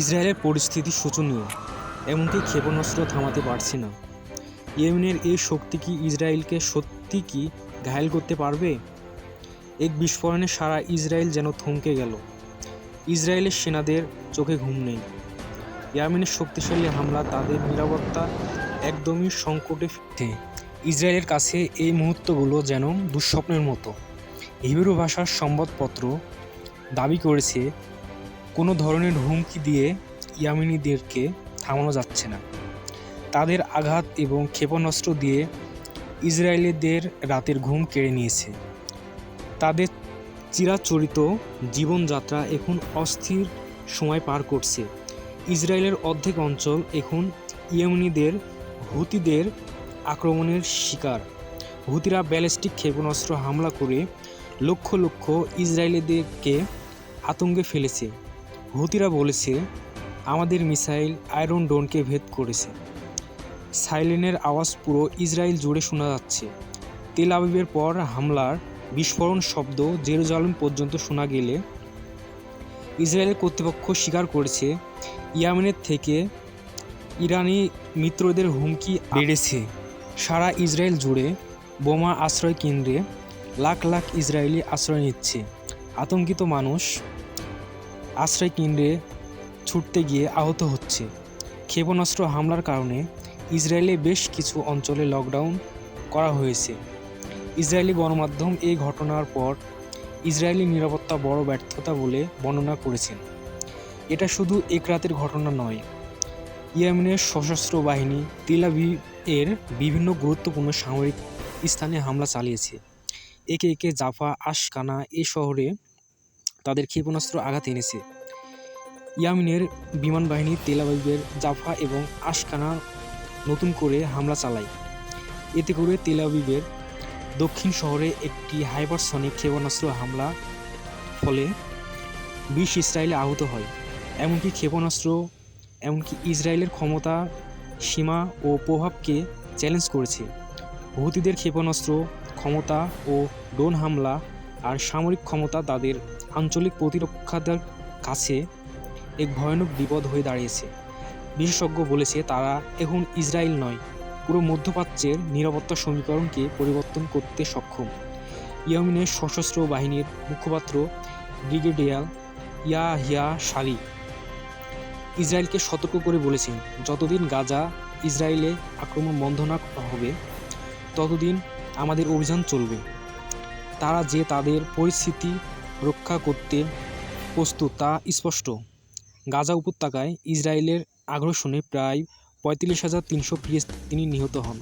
ইসরায়েলের পরিস্থিতি শোচনীয়, এমনকি ক্ষেপণাস্ত্র থামাতে পারছে না। ইয়েমেনের এই শক্তি কি ইসরায়েলকে সত্যি কি ঘায়েল করতে পারবে? এক বিস্ফোরণে সারা ইসরায়েল যেন থমকে গেল। ইসরায়েলের সেনাদের চোখে ঘুম নেই। ইয়েমেনের শক্তিশালী হামলা, তাদের নিরাপত্তা একদমই সংকটে ফিরতে ইসরায়েলের কাছে এই মুহূর্তগুলো যেন দুঃস্বপ্নের মতো। হিব্রু ভাষার সংবাদপত্র দাবি করেছে কোনো ধরনের হুমকি দিয়ে ইয়ামিনীদেরকে থামানো যাচ্ছে না। তাদের আঘাত এবং ক্ষেপণাস্ত্র দিয়ে ইসরায়েলিদের রাতের ঘুম কেড়ে নিয়েছে। তাদের চিরাচরিত জীবনযাত্রা এখন অস্থির সময় পার করছে। ইসরায়েলের অর্ধেক অঞ্চল এখন ইয়েমনিদের হুতিদের আক্রমণের শিকার। হুতিরা ব্যালিস্টিক ক্ষেপণাস্ত্র হামলা করে লক্ষ লক্ষ ইসরায়েলিদেরকে আতঙ্কে ফেলেছে। হুতিরা বলেছে, আমাদের মিসাইল আয়রন ডোনকে ভেদ করেছে। সাইলেনের আওয়াজ পুরো ইসরায়েল জুড়ে শোনা যাচ্ছে। তেল আবিবের পর হামলার বিস্ফোরণ শব্দ জেরুজালেম পর্যন্ত শোনা গেলে ইসরায়েলের কর্তৃপক্ষ স্বীকার করেছে, ইয়ামেনের থেকে ইরানি মিত্রদের হুমকি বেড়েছে। সারা ইসরায়েল জুড়ে বোমা আশ্রয় কেন্দ্রে লাখ লাখ ইসরায়েলি আশ্রয় নিচ্ছে। আতঙ্কিত মানুষ আশ্রয় কেন্দ্রে ছুটতে গিয়ে আহত হচ্ছে। ক্ষেপণাস্ত্র হামলার কারণে ইসরায়েলে বেশ কিছু অঞ্চলে লকডাউন করা হয়েছে। ইসরায়েলি গণমাধ্যম এই ঘটনার পর ইসরায়েলি নিরাপত্তা বড় ব্যর্থতা বলে বর্ণনা করেছেন। এটা শুধু এক রাতের ঘটনা নয়, ইয়েমেনের সশস্ত্র বাহিনী তেলাবি এর বিভিন্ন গুরুত্বপূর্ণ সামরিক স্থানে হামলা চালিয়েছে। একে একে জাফা, আশকানা এ শহরে তাদের ক্ষেপণাস্ত্র আঘাত এনেছে। ইয়ামিনের বিমান বাহিনী তেলাবিবের জাফা এবং আশকানা নতুন করে হামলা চালায়। এতে করে তেলাবিবের দক্ষিণ শহরে একটি হাইপারসনিক ক্ষেপণাস্ত্র হামলা ফলে বিশ ইসরায়েলে আহত হয়। এমনকি ক্ষেপণাস্ত্র, এমনকি ইসরায়েলের ক্ষমতা, সীমা ও প্রভাবকে চ্যালেঞ্জ করেছে। হুতিদের ক্ষেপণাস্ত্র, ক্ষমতা ও ড্রোন হামলা আর সামরিক ক্ষমতা তাদের আঞ্চলিক প্রতিরক্ষাদের কাছে এক ভয়ানক বিপদ হয়ে দাঁড়িয়েছে। বিশেষজ্ঞ বলেছে, তারা এখন ইসরায়েল নয়, পুরো মধ্যপ্রাচ্যের নিরাপত্তা সমীকরণকে পরিবর্তন করতে সক্ষম। ইয়েমেনের সশস্ত্র বাহিনীর মুখপাত্র ব্রিগেডিয়ার ইয়াহিয়া সারি ইসরায়েলকে সতর্ক করে বলেছেন, যতদিন গাজা ইসরায়েলে আক্রমণ বন্ধ না হবে, ততদিন আমাদের অভিযান চলবে। তারা যে তাদের পরিস্থিতি রক্ষা করতে প্রস্তুত, তা স্পষ্ট। গাজা উপত্যকায় ইসরায়েলের আগ্রাসনে প্রায় পঁয়ত্রিশ হাজার তিনশো তিনি নিহত হন।